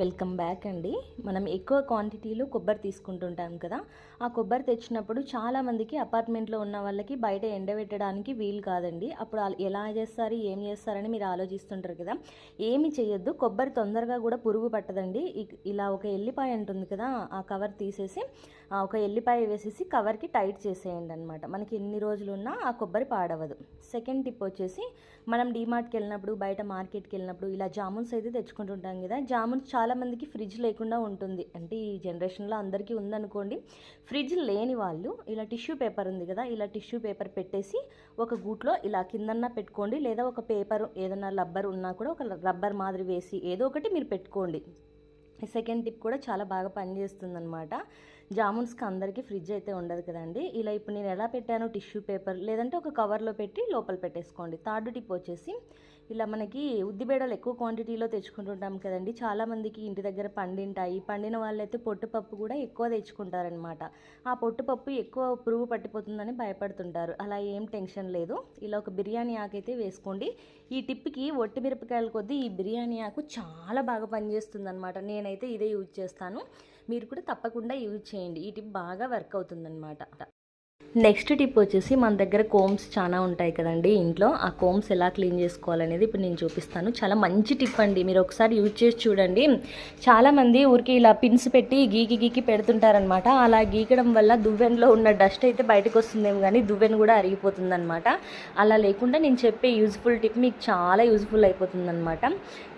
Welcome back అండి. మనం ఎక్కువ క్వాంటిటీలో కొబ్బరి తీసుకుంటుంటాం కదా. ఆ కొబ్బరి తెచ్చినప్పుడు చాలామందికి అపార్ట్మెంట్లో ఉన్న వాళ్ళకి బయట ఎండబెట్టడానికి వీలు కాదండి. అప్పుడు ఎలా చేస్తారు ఏం చేస్తారని మీరు ఆలోచిస్తుంటారు కదా. ఏమి చేయొద్దు కొబ్బరి తొందరగా కూడా పురుగు పట్టదండి. ఇలా ఒక ఎల్లిపాయ ఉంటుంది కదా ఆ కవర్ తీసేసి ఆ ఒక ఎల్లిపాయ వేసేసి కవర్కి టైట్ చేసేయండి అనమాట మనకి ఎన్ని రోజులు ఉన్నా ఆ కొబ్బరి పాడవదు. సెకండ్ టిప్ వచ్చేసి మనం డీమార్ట్కి వెళ్ళినప్పుడు బయట మార్కెట్కి వెళ్ళినప్పుడు ఇలా జామున్స్ అయితే తెచ్చుకుంటుంటాం కదా. జామున్స్ చాలా చాలామందికి ఫ్రిడ్జ్ లేకుండా ఉంటుంది. అంటే ఈ జనరేషన్లో అందరికీ ఉందనుకోండి ఫ్రిడ్జ్ లేని వాళ్ళు ఇలా టిష్యూ పేపర్ ఉంది కదా ఇలా టిష్యూ పేపర్ పెట్టేసి ఒక గూట్లో ఇలా కిందన్నా పెట్టుకోండి లేదా ఒక పేపర్ ఏదైనా రబ్బర్ ఉన్నా కూడా ఒక రబ్బర్ మాదిరి వేసి ఏదో ఒకటి మీరు పెట్టుకోండి. సెకండ్ టిప్ కూడా చాలా బాగా పనిచేస్తుంది అనమాట జామున్స్కి అందరికీ ఫ్రిడ్జ్ అయితే ఉండదు కదండి. ఇలా ఇప్పుడు నేను ఎలా పెట్టాను టిష్యూ పేపర్ లేదంటే ఒక కవర్లో పెట్టి లోపల పెట్టేసుకోండి. థర్డ్ టిప్ వచ్చేసి ఇలా మనకి ఉద్దిబేడలు ఎక్కువ క్వాంటిటీలో తెచ్చుకుంటుంటాం కదండి. చాలామందికి ఇంటి దగ్గర పండింటాయి. పండిన వాళ్ళైతే పొట్టుపప్పు కూడా ఎక్కువ తెచ్చుకుంటారనమాట ఆ పొట్టుపప్పు ఎక్కువ పురుగు పట్టిపోతుందని భయపడుతుంటారు. అలా ఏం టెన్షన్ లేదు. ఇలా ఒక బిర్యానీ ఆకు అయితే వేసుకోండి. ఈ టిప్కి ఒట్టి మిరపకాయల కొద్దీ ఈ బిర్యానీ ఆకు చాలా బాగా పనిచేస్తుంది అనమాట నేనైతే ఇదే యూజ్ చేస్తాను. మీరు కూడా తప్పకుండా యూజ్ చేయండి. ఈ టిప్ బాగా వర్క్ అవుతుందన్నమాట. నెక్స్ట్ టిప్ వచ్చేసి మన దగ్గర కోమ్స్ చాలా ఉంటాయి కదండి ఇంట్లో. ఆ కోమ్స్ ఎలా క్లీన్ చేసుకోవాలనేది ఇప్పుడు నేను చూపిస్తాను. చాలా మంచి టిప్ అండి. మీరు ఒకసారి యూజ్ చేసి చూడండి. చాలామంది ఊరికి ఇలా పిన్స్ పెట్టి గీకి గీకి పెడుతుంటారనమాట అలా గీకడం వల్ల దువ్వెనలో ఉన్న డస్ట్ అయితే బయటకు వస్తుందేమో కానీ దువ్వెన కూడా అరిగిపోతుందనమాట అలా లేకుండా నేను చెప్పే యూజ్ఫుల్ టిప్ మీకు చాలా యూజ్ఫుల్ అయిపోతుందనమాట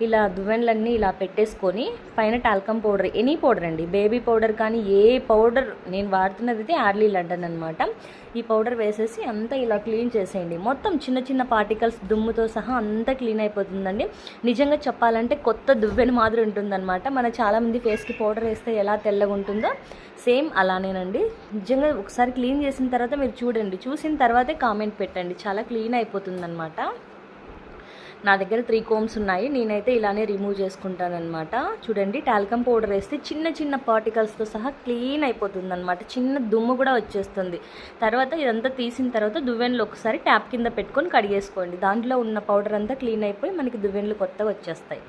ఇలా దువ్వెనలన్నీ ఇలా పెట్టేసుకొని పైన టాల్కమ్ పౌడర్ ఎనీ పౌడర్ అండి. బేబీ పౌడర్ కానీ ఏ పౌడర్ నేను వాడుతున్నది అయితే ఆర్లీ లండన్ అనమాట ఈ పౌడర్ వేసేసి అంతా ఇలా క్లీన్ చేసేయండి. మొత్తం చిన్న చిన్న పార్టికల్స్ దుమ్ముతో సహా అంతా క్లీన్ అయిపోతుందండి. నిజంగా చెప్పాలంటే కొత్త దువ్వెన మాదిరి ఉంటుందన్నమాట. మన చాలామంది ఫేస్కి పౌడర్ వేస్తే ఎలా తెల్లగా ఉంటుందో సేమ్ అలానేనండి. నిజంగా ఒకసారి క్లీన్ చేసిన తర్వాత మీరు చూడండి. చూసిన తర్వాతే కామెంట్ పెట్టండి. చాలా క్లీన్ అయిపోతుందన్నమాట. నా దగ్గర త్రీ కోమ్స్ ఉన్నాయి. నేనైతే ఇలానే రిమూవ్ చేసుకుంటానమాట చూడండి టాల్కమ్ పౌడర్ వేస్తే చిన్న చిన్న పార్టికల్స్తో సహా క్లీన్ అయిపోతుంది అనమాట చిన్న దుమ్ము కూడా వచ్చేస్తుంది. తర్వాత ఇదంతా తీసిన తర్వాత దువ్వెనలు ఒకసారి ట్యాప్ కింద పెట్టుకొని కడిగేసుకోండి. దాంట్లో ఉన్న పౌడర్ అంతా క్లీన్ అయిపోయి మనకి దువ్వెనలు కొత్తగా వచ్చేస్తాయి.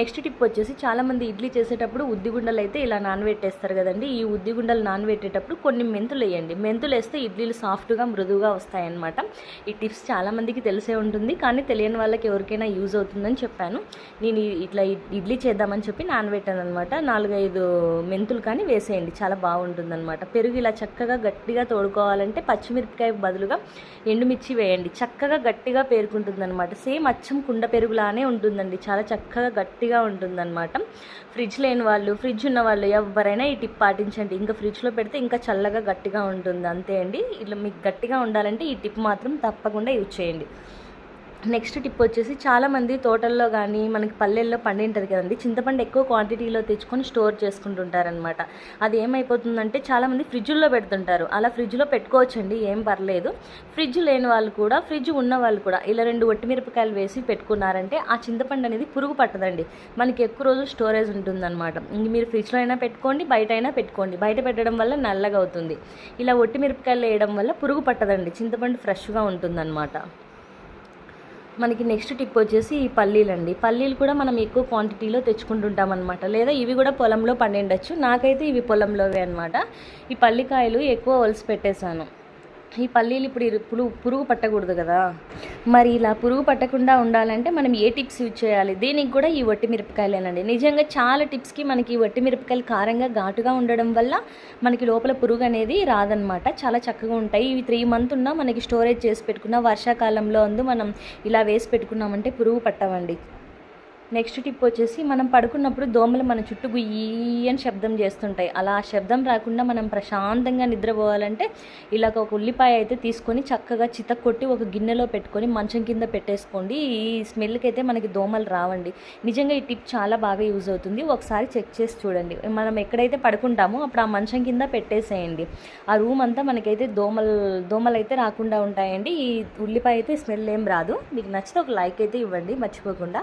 నెక్స్ట్ టిప్ వచ్చేసి చాలామంది ఇడ్లీ చేసేటప్పుడు ఉద్దిగుండలు అయితే ఇలా నానబెట్టేస్తారు కదండి. ఈ ఉద్దిగుండలు నానబెట్టేటప్పుడు కొన్ని మెంతులు వేయండి. మెంతులు వేస్తే ఇడ్లీలు సాఫ్ట్గా మృదువుగా వస్తాయన్నమాట. ఈ టిప్స్ చాలామందికి తెలిసే ఉంటుంది. కానీ తెలియని వాళ్ళకి ఎవరికి ఎవరికైనా యూజ్ అవుతుందని చెప్పాను. నేను ఇట్లా ఇడ్- ఇడ్లీ చేద్దామని చెప్పి నానబెట్టాను అనమాట నాలుగైదు మెంతులు కానీ వేసేయండి. చాలా బాగుంటుందన్నమాట. పెరుగు ఇలా చక్కగా గట్టిగా తోడుకోవాలంటే పచ్చిమిరపకాయ బదులుగా ఎండుమిర్చి వేయండి. చక్కగా గట్టిగా పేరుకుంటుందన్నమాట. సేమ్ అచ్చం కుండ పెరుగులానే ఉంటుందండి. చాలా చక్కగా గట్టిగా ఉంటుందన్నమాట. ఫ్రిడ్జ్ లేని వాళ్ళు ఫ్రిడ్జ్ ఉన్న వాళ్ళు ఎవరైనా ఈ టిప్ పాటించండి. ఇంకా ఫ్రిడ్జ్లో పెడితే ఇంకా చల్లగా గట్టిగా ఉంటుంది. అంతే అండి. ఇట్లా మీకు గట్టిగా ఉండాలంటే ఈ టిప్ మాత్రం తప్పకుండా యూజ్ చేయండి. నెక్స్ట్ టిప్ వచ్చేసి చాలామంది తోటల్లో కానీ మనకి పల్లెల్లో పండింటుంది కదండి. చింతపండు ఎక్కువ క్వాంటిటీలో తెచ్చుకొని స్టోర్ చేసుకుంటుంటారనమాట అది ఏమైపోతుందంటే చాలామంది ఫ్రిడ్జ్లో పెడుతుంటారు. అలా ఫ్రిడ్జ్లో పెట్టుకోవచ్చండి ఏం పర్లేదు. ఫ్రిడ్జ్ లేని వాళ్ళు కూడా ఫ్రిడ్జ్ ఉన్న వాళ్ళు కూడా ఇలా రెండు ఒట్టిమిరపకాయలు వేసి పెట్టుకున్నారంటే ఆ చింతపండు అనేది పురుగు పట్టదండి. మనకి ఎక్కువ రోజు స్టోరేజ్ ఉంటుందన్నమాట. ఇంక మీరు ఫ్రిడ్జ్లో అయినా పెట్టుకోండి బయట అయినా పెట్టుకోండి. బయట పెట్టడం వల్ల నల్లగా అవుతుంది. ఇలా ఒట్టిమిరపకాయలు వేయడం వల్ల పురుగు పట్టదండి. చింతపండు ఫ్రెష్గా ఉంటుందన్నమాట. మనకి నెక్స్ట్ టిప్ వచ్చేసి ఈ పల్లీలండి పల్లీలు కూడా మనం ఎక్కువ క్వాంటిటీలో తెచ్చుకుంటుంటాం అనమాట లేదా ఇవి కూడా పొలంలో పండిండొచ్చు నాకైతే ఇవి పొలంలోవే అనమాట ఈ పల్లికాయలు ఎక్కువ ఒలిసి పెట్టేశాను. ఈ పల్లీలు ఇప్పుడు ఇరు- పురుగు పురుగు పట్టకూడదు కదా? మరి ఇలా పురుగు పట్టకుండా ఉండాలంటే మనం ఏ టిప్స్ యూజ్ చేయాలి? దీనికి కూడా ఈ వట్టి మిరపకాయలేనండి. నిజంగా చాలా టిప్స్కి మనకి ఈ వట్టి మిరపకాయలు కారంగా ఘాటుగా ఉండడం వల్ల మనకి లోపల పురుగు అనేది రాదనమాట చాలా చక్కగా ఉంటాయి. ఇవి త్రీ మంత్ ఉన్నా మనకి స్టోరేజ్ చేసి పెట్టుకున్న వర్షాకాలంలో అందు మనం ఇలా వేసి పెట్టుకున్నామంటే పురుగు పట్టవండి. నెక్స్ట్ టిప్ వచ్చేసి మనం పడుకున్నప్పుడు దోమలు మన చుట్టూ గుయ్యి అని శబ్దం చేస్తుంటాయి. అలా ఆ శబ్దం రాకుండా మనం ప్రశాంతంగా నిద్రపోవాలంటే ఇలాగ ఒక ఉల్లిపాయ అయితే తీసుకొని చక్కగా చితక్ కొట్టి ఒక గిన్నెలో పెట్టుకొని మంచం కింద పెట్టేసుకోండి. ఈ స్మెల్కి అయితే మనకి దోమలు రావండి. నిజంగా ఈ టిప్ చాలా బాగా యూజ్ అవుతుంది. ఒకసారి చెక్ చేసి చూడండి. మనం ఎక్కడైతే పడుకుంటామో అప్పుడు ఆ మంచం కింద పెట్టేసేయండి. ఆ రూమ్ అంతా మనకైతే దోమలు దోమలు అయితే రాకుండా ఉంటాయండి. ఈ ఉల్లిపాయ అయితే స్మెల్ ఏం రాదు. మీకు నచ్చితే ఒక లైక్ అయితే ఇవ్వండి. మర్చిపోకుండా.